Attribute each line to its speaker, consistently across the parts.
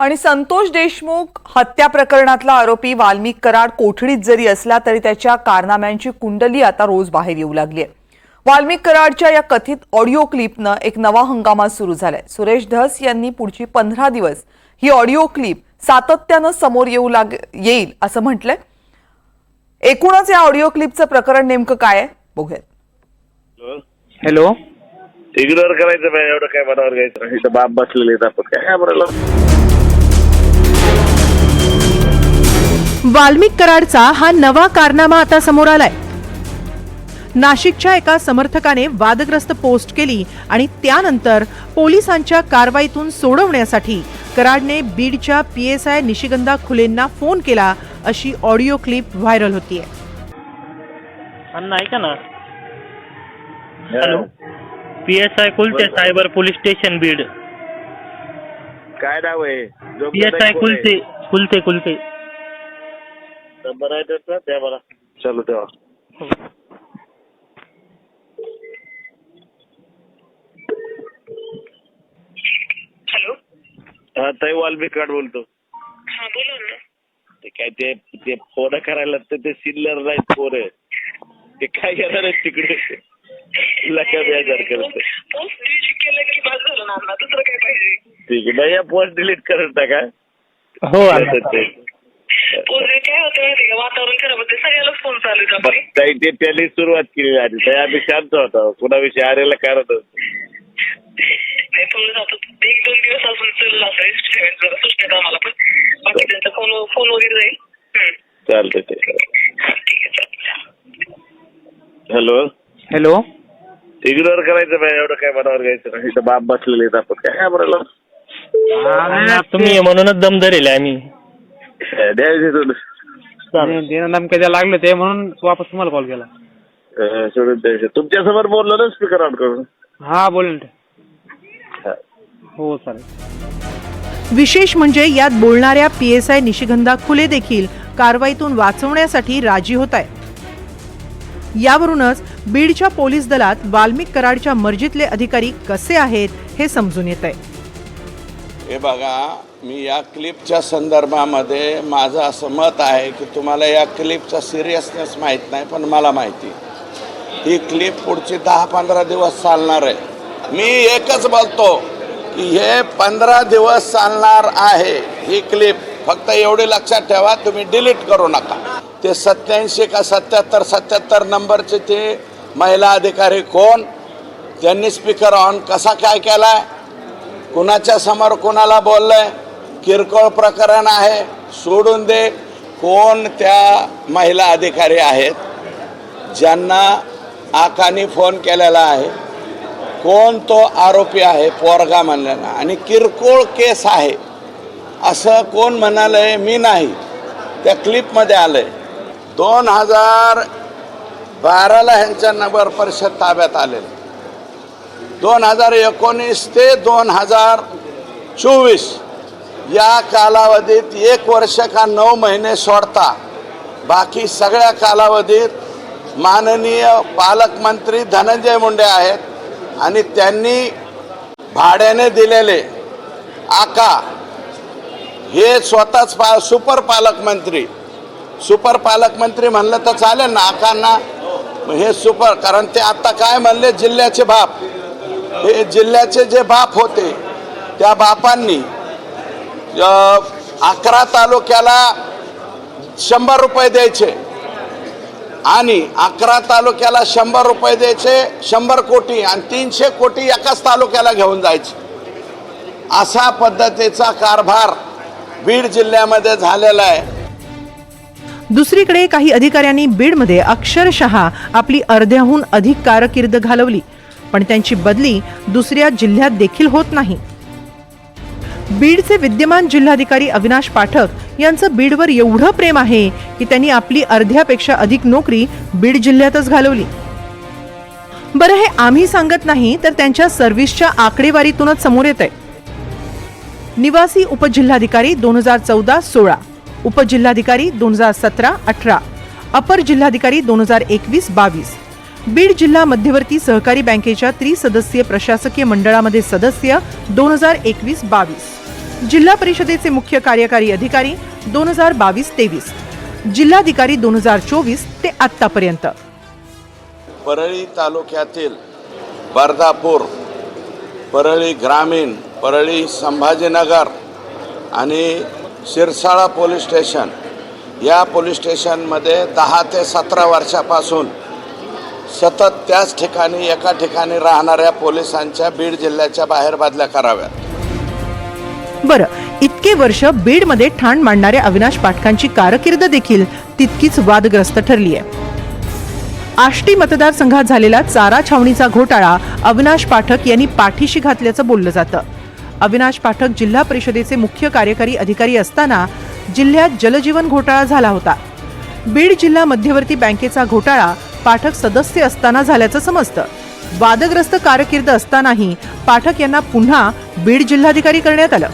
Speaker 1: आणि संतोष देशमुख हत्या प्रकरणातला आरोपी वाल्मिक कराड कोठडीत जरी असला तरी त्याच्या कारनाम्यांची कुंडली आता रोज बाहेर येऊ लागली आहे. वाल्मिक कराडच्या या कथित ऑडिओ क्लिपनं एक नवा हंगामा सुरू झालाय. सुरेश धस यांनी पुढची पंधरा दिवस ही ऑडिओ क्लिप सातत्यानं समोर येऊ लाग येईल असं म्हटलंय. एकूणच या ऑडिओ क्लिपचं प्रकरण नेमकं काय आहे? बघूयात.
Speaker 2: हॅलो.
Speaker 3: इग्नोर करायचं एवढं काय मनावर घ्यायचं? बाप बसलेले आहेत आपण. काय बरं
Speaker 4: वाल्मिक कराडचा हा नवा कारनामा आता समोर आलाय. नाशिकच्या एका समर्थकाने वादग्रस्त पोस्ट केली आणि त्यानंतर पोलिसांच्या कारवाईतून सोडवण्यासाठी कराडने बीडच्या पीएसआय निशिगंधा खुलेंना फोन केला अशी ऑडिओ क्लिप व्हायरल होतीये.
Speaker 2: ऐका ना. Hello. P S I Kulte cyber police station Beed.
Speaker 3: काय नाव आहे? जो
Speaker 2: P S I Kulte Kulte Kulte
Speaker 3: number आहे त्याचा द्या मला. चालू तेव्हा
Speaker 5: हॅलो.
Speaker 3: हा ताई वाल्मिक कार्ड बोलतो.
Speaker 5: हा बोला ना.
Speaker 3: ते काय ते ते फोन करायला तर ते सिल्लर नाही फोन ते काय येणार आहे तिकडे? लका बेजार करत.
Speaker 5: पोस्ट डिलीट केलं की बस झालं ना अण्णा दुसरं काय पाहिजे?
Speaker 3: ठीक आहे नाही पोस्ट डिलीट करत टाका
Speaker 2: हो
Speaker 3: ते.
Speaker 5: पोस्ट काय होतं माहिती का वातावरण खराब होते सगळ्यालाच फोन चालू आहेत आपले.
Speaker 3: ताई ते त्यांनी सुरुवात केली आधी. आम्ही शांत होतो. कुणाविषयी आरेला कारण
Speaker 5: नाही जातो एक दोन दिवस अजून चाललं असं जरा सुचण्यात आम्हाला पण. बाकी त्यांचा फोन फोन वगैरे जाईल
Speaker 3: ते.
Speaker 5: ठीक आहे
Speaker 3: हॅलो.
Speaker 2: हॅलो.
Speaker 3: इग्नोर करायचं नाही एवढं काय मनावर घ्यायचं नाही. इथं बाप बसलेले आहेत आपण. काय बरं
Speaker 2: तुम्ही म्हणूनच दम धरेल आम्ही.
Speaker 3: द्यायचे सोडून
Speaker 2: धमक्या लागले ते म्हणून वापस तुम्हाला कॉल केला.
Speaker 3: अं, सोडून द्यायचे तुमच्यासमोर बोललो ना स्पीकर ऑन करून?
Speaker 2: हा बोल
Speaker 3: हा.
Speaker 2: हो चालेल.
Speaker 4: विशेष म्हणजे यात बोलणाऱ्या पीएसआय निशिगंधा खुले देखील कारवाईतून वाचवण्यासाठी राजी होत आहे यावरूनच बीडच्या पोलीस दलात वाल्मिक कराडच्या मर्जीतले अधिकारी कसे आहेत हे समजून येत आहे.
Speaker 6: हे बघा मी या क्लिपच्या संदर्भामध्ये माझं असं मत आहे की तुम्हाला या क्लिपचा सिरियसनेस माहीत नाही पण मला माहिती. ही क्लिप पुढची दहा पंधरा दिवस चालणार आहे. मी एकच बोलतो की हे पंधरा दिवस चालणार आहे ही क्लिप फक्त एवढी लक्षात ठेवा तुम्ही डिलीट करू नका. ते सत्याऐंशी का सत्याहत्तर सत्याहत्तर नंबरचे ते महिला अधिकारी कोण? त्यांनी स्पीकर ऑन कसा काय केलाय? कुणाच्या समोर कुणाला बोललंय? किरकोळ प्रकरण आहे. सोडून दे. कोण त्या महिला अधिकारी आहेत? ज्यांना आकानी फोन केलेला आहे. कोण तो आरोपी आहे? पोरगा म्हणलेला. आणि किरकोळ केस आहे. असं कोण म्हणालंय? मी नाही. त्या क्लिपमध्ये आलंय. दोन हजार बाराला ह्यांच्या नगर परिषद ताब्यात आलेलं. दोन हजार एकोणीस ते दोन हजार चोवीस. या कालावधीत एक वर्ष का नऊ महिने सोडता. बाकी सगळ्या कालावधीत माननीय पालकमंत्री धनंजय मुंडे आहेत आणि त्यांनी भाड्याने दिलेले आका हे स्वतःच पा सुपर पालकमंत्री सुपर पालकमंत्री म्हणलं तर चालेल ना आकांना. हे सुपर कारण ते आता काय म्हणले जिल्ह्याचे बाप. हे जिल्ह्याचे जे बाप होते त्या बापांनी अकरा तालुक्याला शंभर रुपये द्यायचे. आणि अकरा तालुक्याला शंभर रुपये द्यायचे शंभर कोटी आणि तीनशे कोटी एकाच तालुक्याला घेऊन जायचे. असा पद्धतीचा कारभार बीड जिल्ह्यामध्ये झालेला आहे.
Speaker 4: दुसरीकडे काही अधिकाऱ्यांनी बीडमध्ये अक्षरशः आपली अर्ध्याहून अधिक कारकीर्द घालवली पण त्यांची बदली दुसऱ्या जिल्ह्यात देखील होत नाही. बीडचे विद्यमान जिल्हाधिकारी अविनाश पाठक यांचं बीडवर एवढं प्रेम आहे की त्यांनी आपली अर्ध्यापेक्षा अधिक नोकरी बीड जिल्ह्यातच घालवली. बरं हे आम्ही सांगत नाही तर त्यांच्या सर्व्हिसच्या आकडेवारीतूनच समोर येत आहे निवासी उपजिल्हाधिकारी दोन हजार चौदा सोळा उपजिल्हाधिकारी दोन हजार सतरा अठरा अपर जिल्हाधिकारी दोन हजार एकवीस बावीस बीड जिल्हा मध्यवर्ती सहकारी बँकेच्या त्रिसदस्यीय प्रशासकीय मंडळामध्ये सदस्य दोन हजार एकवीस बावीस. जिल्हा परिषदेचे मुख्य कार्यकारी अधिकारी दोन हजार बावीस तेवीस जिल्हाधिकारी दोन हजार चोवीस ते आत्तापर्यंत.
Speaker 6: परळी तालुक्यातील बर्दापूर परळी ग्रामीण परळी संभाजीनगर आणि शिरसाळा पोलीस स्टेशन या पोलीस स्टेशनमध्ये दहा ते सतरा वर्षापासून सतत त्याच ठिकाणी एका ठिकाणी राहणाऱ्या पोलिसांच्या बीड जिल्ह्याच्या बाहेर बदल्या कराव्यात.
Speaker 4: बरं इतके वर्ष बीडमध्ये ठाण मांडणाऱ्या अविनाश पाठकांची कारकीर्द देखील तितकीच वादग्रस्त ठरली आहे आष्टी मतदारसंघात झालेला चारा छावणीचा घोटाळा अविनाश पाठक यांनी पाठीशी घातल्याचं बोललं जातं. अविनाश पाठक जिल्हा परिषदेचे मुख्य कार्यकारी अधिकारी असताना जिल्ह्यात जलजीवन घोटाळा झाला होता. बीड जिल्हा मध्यवर्ती बँकेचा घोटाळा पाठक सदस्य असताना झाल्याचं समजतं. वादग्रस्त कारकीर्द असतानाही पाठक यांना पुन्हा बीड जिल्हाधिकारी करण्यात आलं.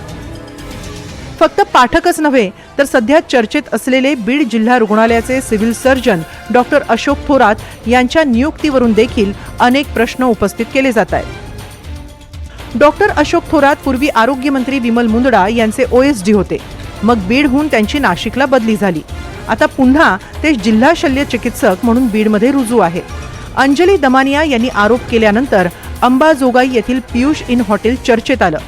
Speaker 4: फक्त पाठकच नव्हे तर सध्या चर्चेत असलेले बीड जिल्हा रुग्णालयाचे civil surgeon doctor Ashok Thorat यांच्या नियुक्तीवरून देखील अनेक प्रश्न उपस्थित केले जात आहेत. डॉक्टर अशोक थोरात पूर्वी आरोग्यमंत्री विमल मुंदडा यांचे ओएसडी होते. मग बीडहून त्यांची नाशिकला बदली झाली. आता पुन्हा ते जिल्हा शल्य चिकित्सक म्हणून बीडमध्ये रुजू आहे. अंजली दमानिया यांनी आरोप केल्यानंतर अंबाजोगाई येथील पियुष इन हॉटेल चर्चेत आलं.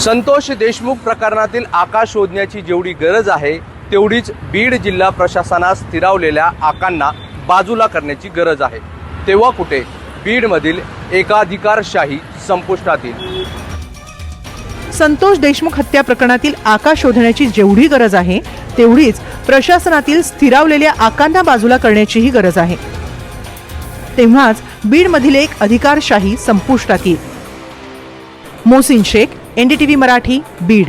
Speaker 7: संतोष देशमुख प्रकरणातील आकाश शोधण्याची जेवढी गरज आहे तेवढीच बीड जिल्हा प्रशासनास स्थिरावलेल्या आकांना बाजूला करण्याची गरज आहे. तेव्हा कुठे? बीडमधील एकाधिकारशाही संपुष्टात येईल
Speaker 4: संतोष देशमुख हत्या प्रकरणातील आका शोधण्याची जेवढी गरज आहे तेवढीच प्रशासनातील स्थिरावलेल्या आकांना बाजूला करण्याचीही गरज आहे. तेव्हाच बीडमधील एक अधिकारशाही संपुष्टात येईल मोसिन शेख एनडीटीव्ही मराठी बीड.